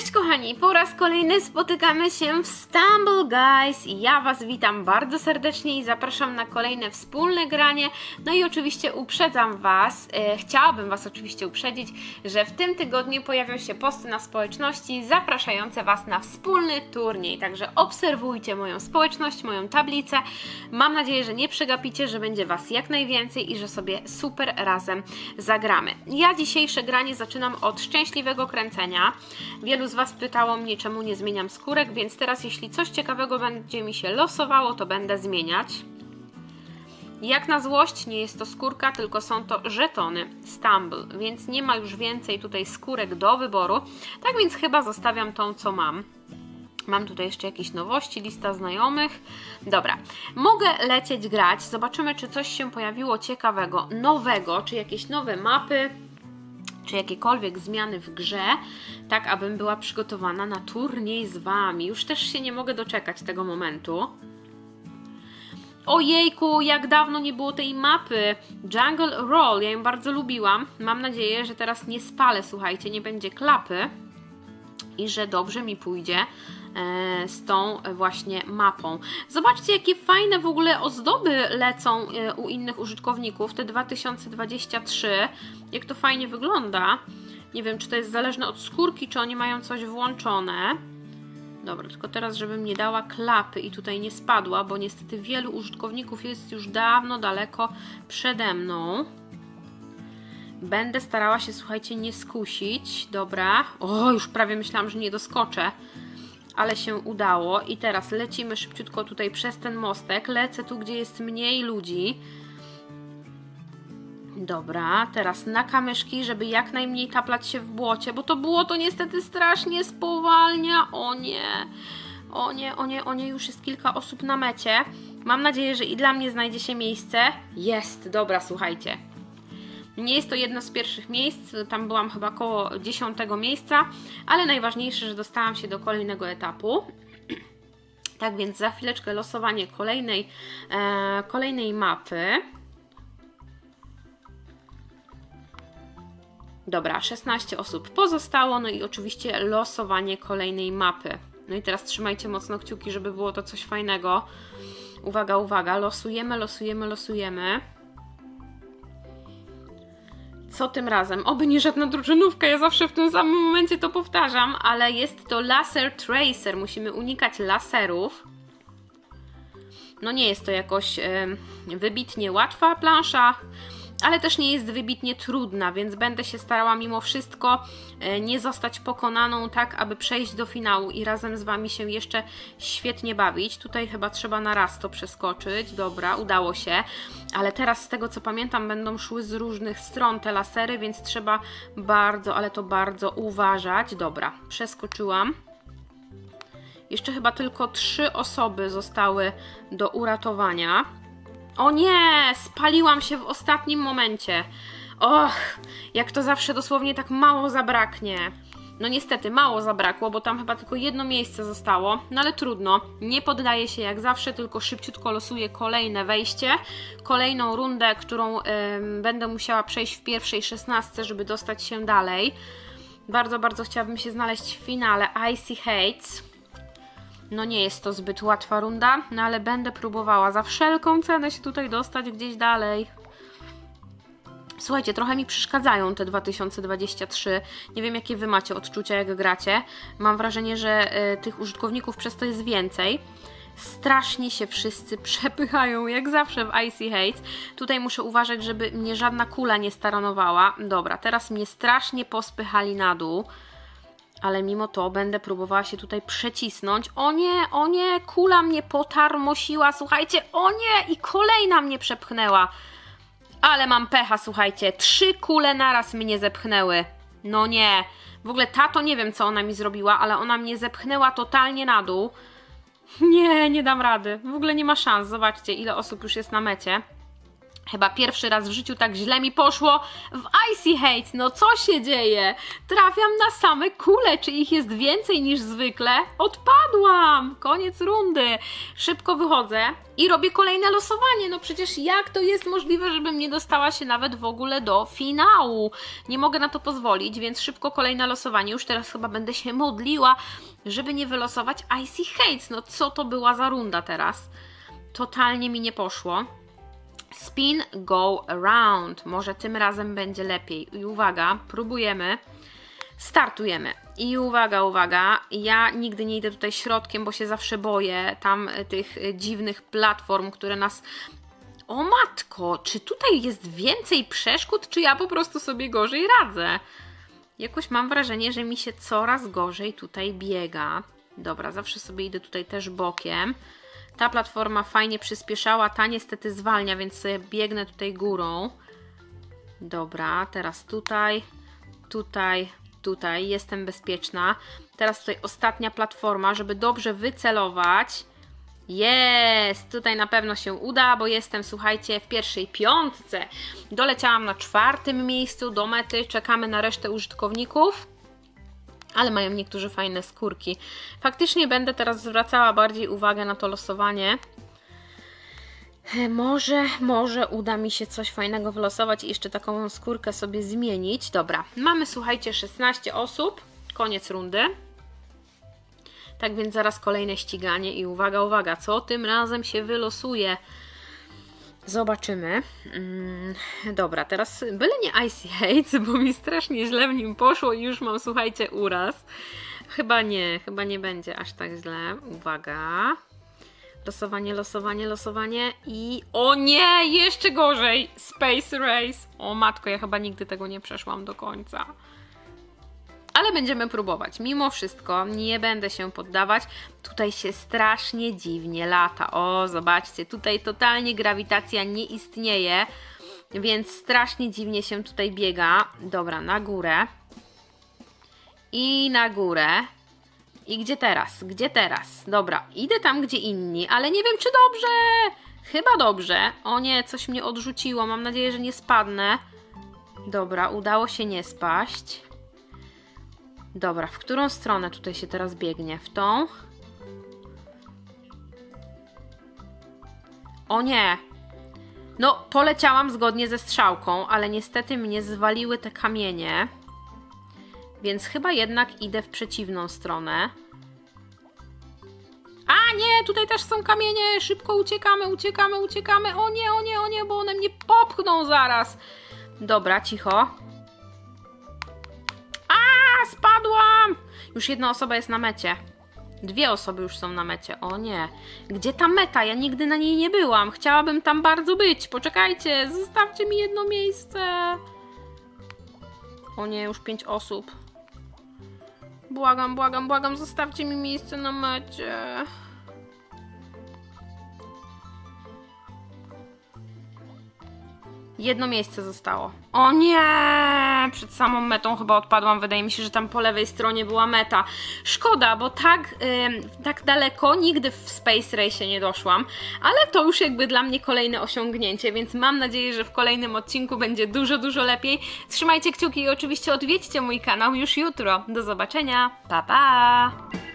Cześć kochani, po raz kolejny spotykamy się w Stumble Guys i ja Was witam bardzo serdecznie i zapraszam na kolejne wspólne granie. No i oczywiście uprzedzam Was, e, chciałabym Was oczywiście uprzedzić, że w tym tygodniu pojawią się posty na społeczności zapraszające Was na wspólny turniej, także obserwujcie moją społeczność, moją tablicę. Mam nadzieję, że nie przegapicie, że będzie Was jak najwięcej i że sobie super razem zagramy. Ja dzisiejsze granie zaczynam od szczęśliwego kręcenia. Wielu z Was pytało mnie, czemu nie zmieniam skórek, więc teraz jeśli coś ciekawego będzie mi się losowało, to będę zmieniać. Jak na złość nie jest to skórka, tylko są to żetony Stumble, więc nie ma już więcej tutaj skórek do wyboru. Tak więc chyba zostawiam tą, co mam. Mam tutaj jeszcze jakieś nowości, lista znajomych. Dobra, mogę lecieć grać. Zobaczymy, czy coś się pojawiło ciekawego, nowego, czy jakieś nowe mapy, czy jakiekolwiek zmiany w grze, tak abym była przygotowana na turniej z Wami. Już też się nie mogę doczekać tego momentu. Ojejku, jak dawno nie było tej mapy Jungle Roll, ja ją bardzo lubiłam. Mam nadzieję, że teraz nie spalę, słuchajcie, nie będzie klapy i że dobrze mi pójdzie z tą właśnie mapą. Zobaczcie, jakie fajne w ogóle ozdoby lecą e, u innych użytkowników, te 2023, jak to fajnie wygląda. Nie wiem, czy to jest zależne od skórki, czy oni mają coś włączone. Dobra, tylko teraz, żebym nie dała klapy i tutaj nie spadła, bo niestety wielu użytkowników jest już dawno daleko przede mną. Będę starała się, słuchajcie, nie skusić. Dobra. O, już prawie myślałam, że nie doskoczę. Ale się udało. I teraz lecimy szybciutko tutaj przez ten mostek. Lecę tu, gdzie jest mniej ludzi. Dobra, teraz na kamyszki, żeby jak najmniej taplać się w błocie, bo to błoto niestety strasznie spowalnia. O nie, o nie, o nie, o nie, już jest kilka osób na mecie. Mam nadzieję, że i dla mnie znajdzie się miejsce. Jest, dobra, słuchajcie. Nie jest to jedno z pierwszych miejsc, tam byłam chyba koło dziesiątego miejsca, ale najważniejsze, że dostałam się do kolejnego etapu. Tak więc za chwileczkę losowanie kolejnej, e, kolejnej mapy. Dobra, 16 osób pozostało, no i oczywiście losowanie kolejnej mapy. No i teraz trzymajcie mocno kciuki, żeby było to coś fajnego. Uwaga, uwaga, losujemy, losujemy, losujemy. Co tym razem? Oby nie żadna drużynówka, ja zawsze w tym samym momencie to powtarzam, ale jest to Laser Tracer. Musimy unikać laserów. No nie jest to jakoś wybitnie łatwa plansza, ale też nie jest wybitnie trudna, więc będę się starała mimo wszystko e, nie zostać pokonaną, tak aby przejść do finału i razem z Wami się jeszcze świetnie bawić. Tutaj chyba trzeba na raz to przeskoczyć. Dobra, udało się, ale teraz z tego co pamiętam będą szły z różnych stron te lasery, więc trzeba bardzo, ale to bardzo uważać. Dobra, przeskoczyłam. Jeszcze chyba tylko trzy osoby zostały do uratowania. O nie, spaliłam się w ostatnim momencie. Och, jak to zawsze dosłownie tak mało zabraknie. No niestety, mało zabrakło, bo tam chyba tylko jedno miejsce zostało, no ale trudno. Nie poddaję się jak zawsze, tylko szybciutko losuję kolejne wejście, kolejną rundę, którą będę musiała przejść w pierwszej szesnastce, żeby dostać się dalej. Bardzo, bardzo chciałabym się znaleźć w finale Icy Hates. No nie jest to zbyt łatwa runda, no ale będę próbowała za wszelką cenę się tutaj dostać gdzieś dalej. Słuchajcie, trochę mi przeszkadzają te 2023. Nie wiem, jakie wy macie odczucia, jak gracie. Mam wrażenie, że y, tych użytkowników przez to jest więcej. Strasznie się wszyscy przepychają, jak zawsze w Icy Hates. Tutaj muszę uważać, żeby mnie żadna kula nie staranowała. Dobra, teraz mnie strasznie pospychali na dół ale mimo to będę próbowała się tutaj przecisnąć. O nie, o nie, kula mnie potarmosiła, słuchajcie, o nie, i kolejna mnie przepchnęła. Ale mam pecha, słuchajcie, trzy kule naraz mnie zepchnęły. No nie, w ogóle tato nie wiem, co ona mi zrobiła, ale ona mnie zepchnęła totalnie na dół. Nie, nie dam rady, w ogóle nie ma szans, zobaczcie, ile osób już jest na mecie. Chyba pierwszy raz w życiu tak źle mi poszło w Icy Hate. No co się dzieje? Trafiam na same kule. Czy ich jest więcej niż zwykle? Odpadłam! Koniec rundy. Szybko wychodzę i robię kolejne losowanie. No przecież jak to jest możliwe, żebym nie dostała się nawet w ogóle do finału? Nie mogę na to pozwolić, więc szybko kolejne losowanie. Już teraz chyba będę się modliła, żeby nie wylosować Icy Hates. No co to była za runda teraz? Totalnie mi nie poszło. Spin go around. Może tym razem będzie lepiej. I uwaga, próbujemy. Startujemy. I uwaga, uwaga. Ja nigdy nie idę tutaj środkiem, bo się zawsze boję tam y, tych y, dziwnych platform, które nas. O matko, czy tutaj jest więcej przeszkód, czy ja po prostu sobie gorzej radzę? Jakoś mam wrażenie, że mi się coraz gorzej tutaj biega. Dobra, zawsze sobie idę tutaj też bokiem. Ta platforma fajnie przyspieszała, ta niestety zwalnia, więc biegnę tutaj górą. Dobra, teraz tutaj, tutaj, tutaj. Jestem bezpieczna. Teraz tutaj ostatnia platforma, żeby dobrze wycelować. Jest! Tutaj na pewno się uda, bo jestem, słuchajcie, w pierwszej piątce. Doleciałam na czwartym miejscu do mety. Czekamy na resztę użytkowników. Ale mają niektórzy fajne skórki. Faktycznie będę teraz zwracała bardziej uwagę na to losowanie. E, Może, może uda mi się coś fajnego wylosować i jeszcze taką skórkę sobie zmienić. Dobra, mamy słuchajcie 16 osób. Koniec rundy. Tak więc zaraz kolejne ściganie i uwaga, uwaga, co tym razem się wylosuje? Zobaczymy. Mm, dobra, teraz byle nie Icy Hates, bo mi strasznie źle w nim poszło i już mam, słuchajcie, uraz. Chyba nie, chyba nie będzie aż tak źle. Uwaga. Losowanie, losowanie, losowanie i... O nie! Jeszcze gorzej! Space Race! O matko, ja chyba nigdy tego nie przeszłam do końca. Ale będziemy próbować. Mimo wszystko nie będę się poddawać. Tutaj się strasznie dziwnie lata. O, zobaczcie, tutaj totalnie grawitacja nie istnieje, więc strasznie dziwnie się tutaj biega. Dobra, na górę. I na górę. I gdzie teraz? Gdzie teraz? Dobra, idę tam, gdzie inni, ale nie wiem, czy dobrze. Chyba dobrze. O nie, coś mnie odrzuciło. Mam nadzieję, że nie spadnę. Dobra, udało się nie spaść. Dobra, w którą stronę tutaj się teraz biegnie? W tą? O nie! No, poleciałam zgodnie ze strzałką, ale niestety mnie zwaliły te kamienie. Więc chyba jednak idę w przeciwną stronę. A nie, tutaj też są kamienie. Szybko uciekamy, uciekamy, uciekamy. O nie, o nie, o nie, bo one mnie popchną zaraz. Dobra, cicho. Spadłam! Już jedna osoba jest na mecie. Dwie osoby już są na mecie. O nie. Gdzie ta meta? Ja nigdy na niej nie byłam. Chciałabym tam bardzo być. Poczekajcie, zostawcie mi jedno miejsce. O nie, już pięć osób. Błagam, błagam, błagam, zostawcie mi miejsce na mecie. Jedno miejsce zostało. O nie! Przed samą metą chyba odpadłam. Wydaje mi się, że tam po lewej stronie była meta. Szkoda, bo tak, ym, tak daleko nigdy w Space Race nie doszłam, ale to już jakby dla mnie kolejne osiągnięcie, więc mam nadzieję, że w kolejnym odcinku będzie dużo, dużo lepiej. Trzymajcie kciuki i oczywiście odwiedźcie mój kanał już jutro. Do zobaczenia. Pa, pa!